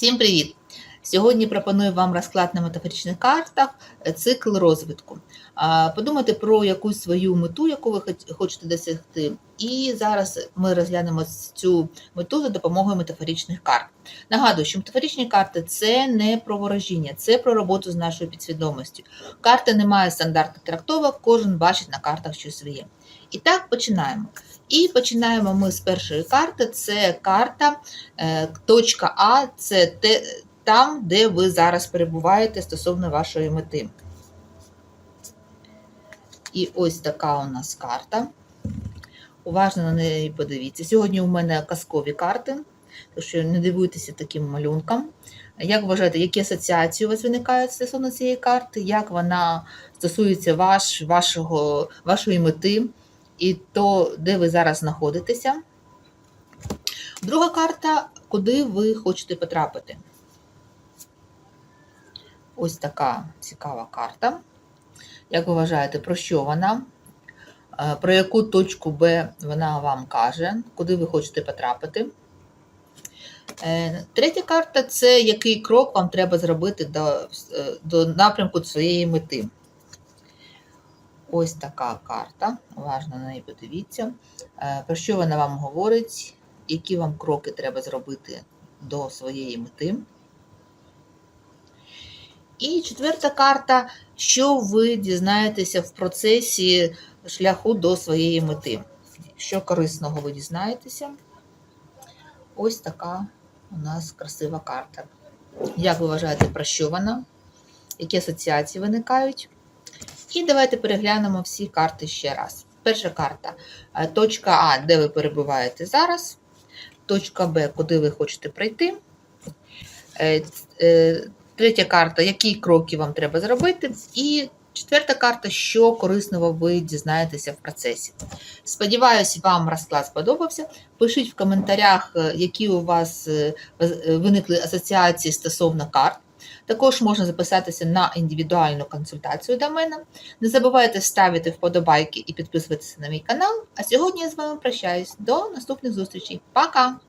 Всім привіт! Сьогодні пропоную вам розклад на метафоричних картах, е, цикл розвитку. Подумайте про якусь свою мету, яку ви хочете досягти. І зараз ми розглянемо цю мету за допомогою метафоричних карт. Нагадую, що метафоричні карти це не про ворожіння, це про роботу з нашою підсвідомістю. Карти не мають стандартних трактовок, кожен бачить на картах щось своє. І так починаємо. І починаємо ми з першої карти. Це карта е, точка А, це те, там, де ви зараз перебуваєте стосовно вашої мети. І ось така у нас карта. Уважно на неї подивіться. Сьогодні у мене казкові карти, тому що не дивуйтеся таким малюнкам. Як вважаєте, які асоціації у вас виникають стосовно цієї карти? Як вона стосується ваш, вашого, вашої мети і то, де ви зараз знаходитеся? Друга карта, куди ви хочете потрапити. Ось така цікава карта. Як ви вважаєте, про що вона? Е, Про яку точку Б вона вам каже, куди ви хочете потрапити? Е, Третя карта це який крок вам треба зробити до, е, до напрямку своєї мети. Ось така карта. Уважно на неї подивіться. Про що вона вам говорить? Які вам кроки треба зробити до своєї мети? І четверта карта, що ви дізнаєтеся в процесі шляху до своєї мети. Що корисного ви дізнаєтеся? Ось така у нас красива карта. Як ви вважаєте, про що вона? Які асоціації виникають? І давайте переглянемо всі карти ще раз. Перша карта е, точка А, де ви перебуваєте зараз, точка Б, куди ви хочете прийти. Третя карта, які кроки вам треба зробити. І четверта карта, що корисного ви дізнаєтеся в процесі. Сподіваюсь, вам розклад сподобався. Пишіть в коментарях, е, які у вас е, е, виникли асоціації стосовно карт. Також можна записатися на індивідуальну консультацію до мене. Не забувайте ставити вподобайки і підписуватися на мій канал. А сьогодні я з вами прощаюсь. До наступних зустрічей. Пока!